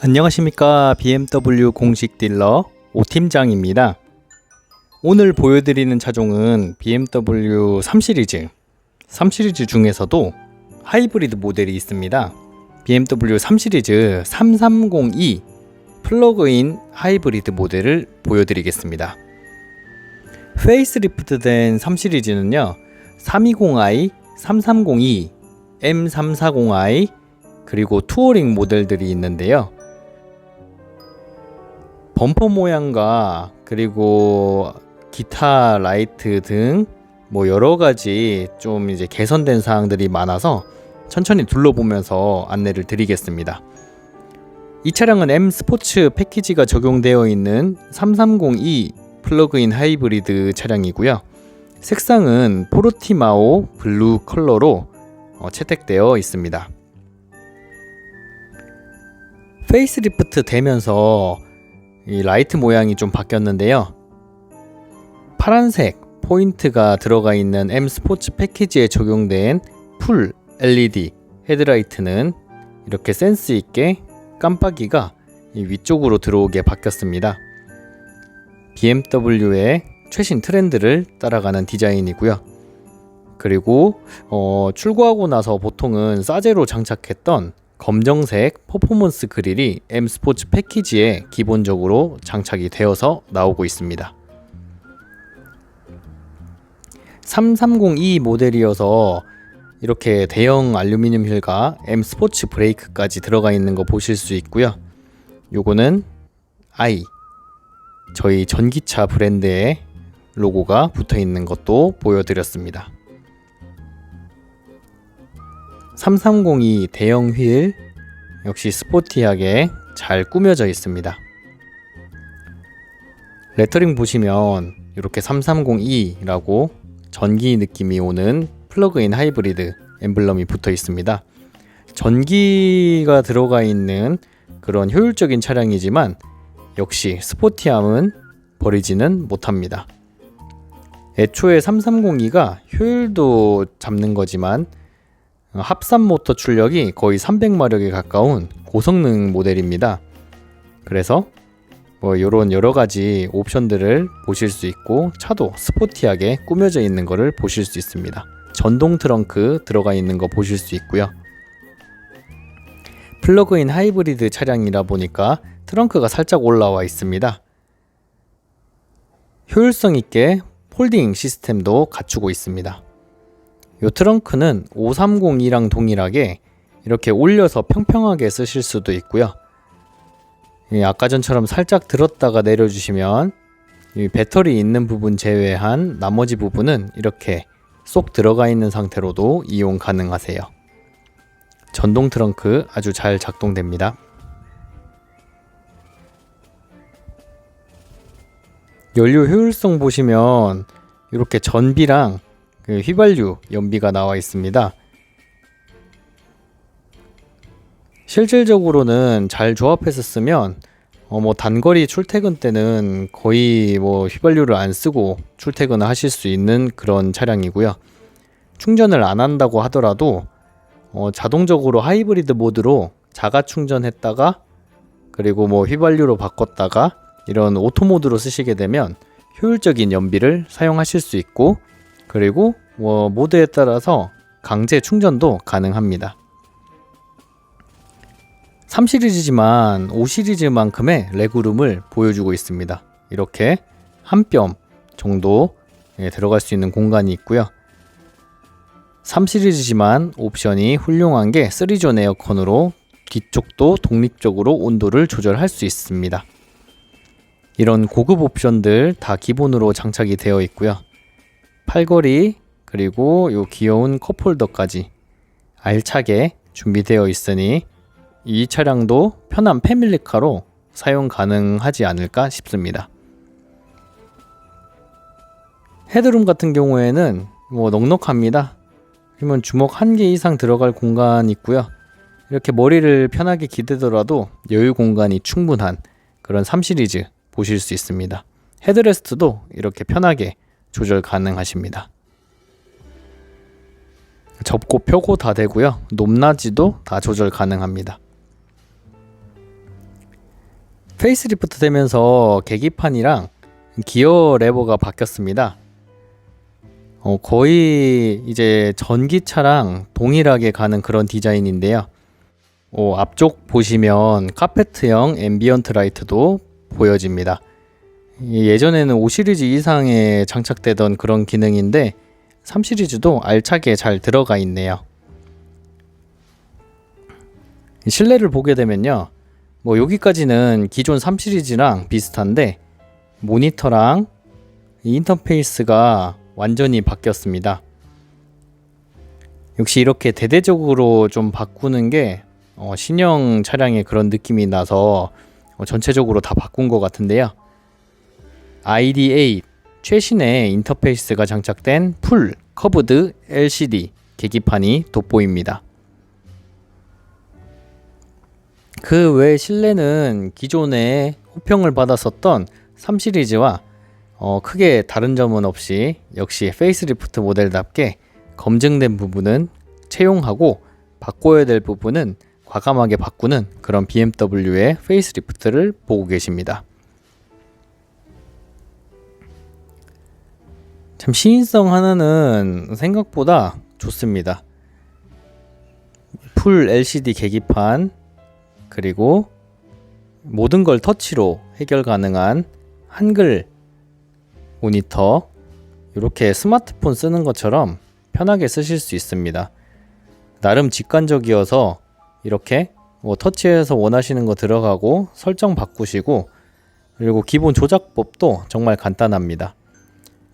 안녕하십니까 BMW 공식 딜러 오팀장입니다. 오늘 보여드리는 차종은 BMW 3 시리즈 3 시리즈 중에서도 하이브리드 모델이 있습니다. BMW 3 시리즈 3302 플러그인 하이브리드 모델을 보여드리겠습니다. 페이스리프트 된 3 시리즈는요 320i, 3302, M340i 그리고 투어링 모델들이 있는데요. 범퍼 모양과 그리고 기타 라이트 등 뭐 여러 가지 좀 이제 개선된 사항들이 많아서 천천히 둘러보면서 안내를 드리겠습니다. 이 차량은 M 스포츠 패키지가 적용되어 있는 3302 플러그인 하이브리드 차량이고요. 색상은 포르티마오 블루 컬러로 어, 채택되어 있습니다. 페이스리프트 되면서 이 라이트 모양이 좀 바뀌었는데요. 파란색 포인트가 들어가 있는 M 스포츠 패키지에 적용된 풀 LED 헤드라이트는 이렇게 센스 있게 깜빡이가 이 위쪽으로 들어오게 바뀌었습니다. BMW의 최신 트렌드를 따라가는 디자인이고요. 그리고 어, 출고하고 나서 보통은 싸제로 장착했던 검정색 퍼포먼스 그릴이 M 스포츠 패키지에 기본적으로 장착이 되어서 나오고 있습니다. 3302 모델이어서 이렇게 대형 알루미늄 휠과 M 스포츠 브레이크까지 들어가 있는 거 보실 수 있고요. 요거는 i 저희 전기차 브랜드의 로고가 붙어 있는 것도 보여드렸습니다. 3302 대형 휠 역시 스포티하게 잘 꾸며져 있습니다. 레터링 보시면 이렇게 3302라고 전기 느낌이 오는 플러그인 하이브리드 엠블럼이 붙어 있습니다. 전기가 들어가 있는 그런 효율적인 차량이지만 역시 스포티함은 버리지는 못합니다. 애초에 3302가 효율도 잡는 거지만 합산 모터 출력이 거의 300마력에 가까운 고성능 모델입니다. 그래서 뭐 이런 여러 가지 옵션들을 보실 수 있고 차도 스포티하게 꾸며져 있는 것을 보실 수 있습니다. 전동 트렁크 들어가 있는 거 보실 수 있고요. 플러그인 하이브리드 차량이라 보니까 트렁크가 살짝 올라와 있습니다. 효율성 있게 폴딩 시스템도 갖추고 있습니다. 이 트렁크는 530이랑 동일하게 이렇게 올려서 평평하게 쓰실 수도 있고요. 예, 아까 전처럼 살짝 들었다가 내려주시면 이 배터리 있는 부분 제외한 나머지 부분은 이렇게 쏙 들어가 있는 상태로도 이용 가능하세요. 전동 트렁크 아주 잘 작동됩니다. 연료 효율성 보시면 이렇게 전비랑 그 휘발유 연비가 나와 있습니다. 실질적으로는 잘 조합해서 쓰면 어 뭐 단거리 출퇴근 때는 거의 뭐 휘발유를 안 쓰고 출퇴근을 하실 수 있는 그런 차량이고요. 충전을 안 한다고 하더라도 어 자동적으로 하이브리드 모드로 자가 충전했다가 그리고 뭐 휘발유로 바꿨다가 이런 오토 모드로 쓰시게 되면 효율적인 연비를 사용하실 수 있고 그리고 뭐 모드에 따라서 강제 충전도 가능합니다. 3 시리즈지만 5 시리즈만큼의 레그룸을 보여주고 있습니다. 이렇게 한 뼘 정도 예, 들어갈 수 있는 공간이 있고요. 3 시리즈지만 옵션이 훌륭한 게 3존 에어컨으로 뒤쪽도 독립적으로 온도를 조절할 수 있습니다. 이런 고급 옵션들 다 기본으로 장착이 되어 있고요. 팔걸이 그리고 요 귀여운 컵홀더까지 알차게 준비되어 있으니 이 차량도 편한 패밀리카로 사용 가능하지 않을까 싶습니다. 헤드룸 같은 경우에는 뭐 넉넉합니다. 그러면 주먹 한 개 이상 들어갈 공간 있고요. 이렇게 머리를 편하게 기대더라도 여유 공간이 충분한 그런 3 시리즈 보실 수 있습니다. 헤드레스트도 이렇게 편하게 조절 가능하십니다. 접고 펴고 다 되고요. 높낮이도 다 조절 가능합니다. 페이스리프트 되면서 계기판이랑 기어 레버가 바뀌었습니다. 어, 거의 이제 전기차랑 동일하게 가는 그런 디자인인데요. 어, 앞쪽 보시면 카페트형 앰비언트 라이트도 보여집니다. 이 예전에는 5 시리즈 이상에 장착되던 그런 기능인데 3 시리즈도 알차게 잘 들어가 있네요. 실내를 보게 되면요. 뭐 여기까지는 기존 3 시리즈랑 비슷한데 모니터랑 이 인터페이스가 완전히 바뀌었습니다. 역시 이렇게 대대적으로 좀 바꾸는 게 어, 신형 차량의 그런 느낌이 나서 어, 전체적으로 다 바꾼 것 같은데요. ID8 최신의 인터페이스가 장착된 풀 커브드 LCD 계기판이 돋보입니다. 그 외 실내는 기존에 호평을 받았었던 3 시리즈와 어, 크게 다른 점은 없이 역시 페이스리프트 모델답게 검증된 부분은 채용하고 바꿔야 될 부분은 과감하게 바꾸는 그런 BMW의 페이스리프트를 보고 계십니다. 참 시인성 하나는 생각보다 좋습니다. 풀 LCD 계기판 그리고 모든 걸 터치로 해결 가능한 한글 모니터 이렇게 스마트폰 쓰는 것처럼 편하게 쓰실 수 있습니다. 나름 직관적이어서 이렇게 뭐 터치해서 원하시는 거 들어가고 설정 바꾸시고 그리고 기본 조작법도 정말 간단합니다.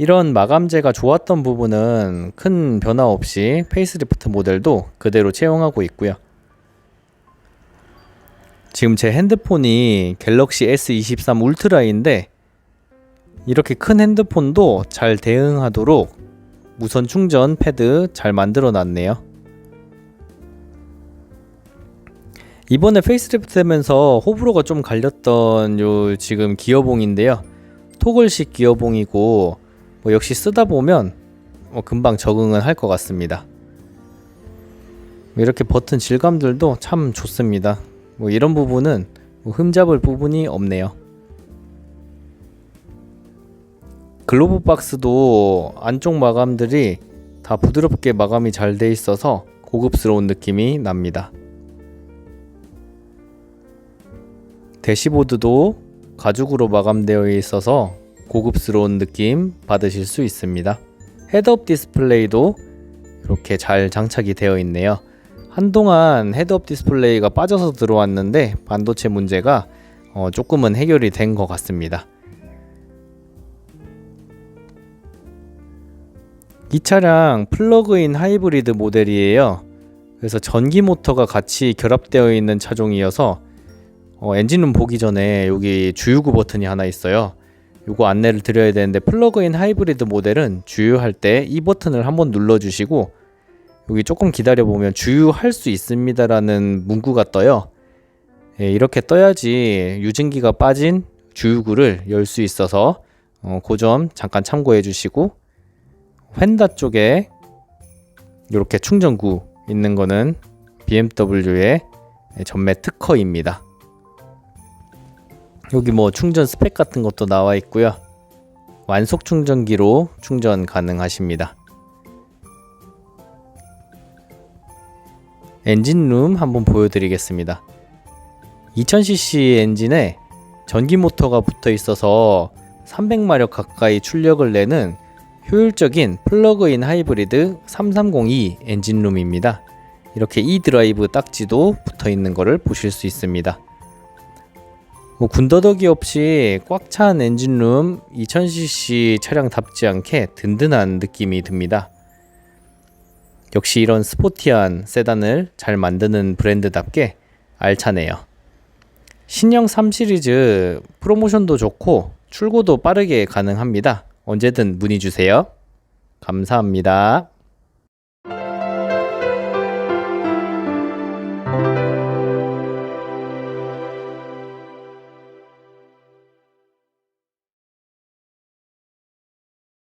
이런 마감재가 좋았던 부분은 큰 변화 없이 페이스리프트 모델도 그대로 채용하고 있고요. 지금 제 핸드폰이 갤럭시 S23 울트라인데 이렇게 큰 핸드폰도 잘 대응하도록 무선 충전 패드 잘 만들어 놨네요. 이번에 페이스리프트 되면서 호불호가 좀 갈렸던 요 지금 기어봉인데요. 토글식 기어봉이고 뭐 역시 쓰다 보면 뭐 금방 적응은 할 것 같습니다. 이렇게 버튼 질감들도 참 좋습니다. 뭐 이런 부분은 뭐 흠잡을 부분이 없네요. 글로브 박스도 안쪽 마감들이 다 부드럽게 마감이 잘 돼 있어서 고급스러운 느낌이 납니다. 대시보드도 가죽으로 마감되어 있어서 고급스러운 느낌 받으실 수 있습니다. 헤드업 디스플레이도 이렇게 잘 장착이 되어 있네요. 한동안 헤드업 디스플레이가 빠져서 들어왔는데 반도체 문제가 어, 조금은 해결이 된 것 같습니다. 이 차량 플러그인 하이브리드 모델이에요. 그래서 전기 모터가 같이 결합되어 있는 차종이어서 어, 엔진룸 보기 전에 여기 주유구 버튼이 하나 있어요. 요거 안내를 드려야 되는데 플러그인 하이브리드 모델은 주유할 때 이 버튼을 한번 눌러주시고 여기 조금 기다려 보면 주유할 수 있습니다라는 문구가 떠요. 예, 이렇게 떠야지 유증기가 빠진 주유구를 열 수 있어서 어, 그점 잠깐 참고해 주시고 휀다 쪽에 이렇게 충전구 있는 거는 BMW의 전매 특허입니다. 여기 뭐 충전 스펙 같은 것도 나와 있고요. 완속 충전기로 충전 가능하십니다. 엔진룸 한번 보여드리겠습니다. 2000cc 엔진에 전기 모터가 붙어 있어서 300마력 가까이 출력을 내는 효율적인 플러그인 하이브리드 330e 엔진룸입니다. 이렇게 E 드라이브 딱지도 붙어 있는 것을 보실 수 있습니다. 뭐 군더더기 없이 꽉 찬 엔진룸 2000cc 차량답지 않게 든든한 느낌이 듭니다. 역시 이런 스포티한 세단을 잘 만드는 브랜드답게 알차네요. 신형 3 시리즈 프로모션도 좋고 출고도 빠르게 가능합니다. 언제든 문의 주세요. 감사합니다.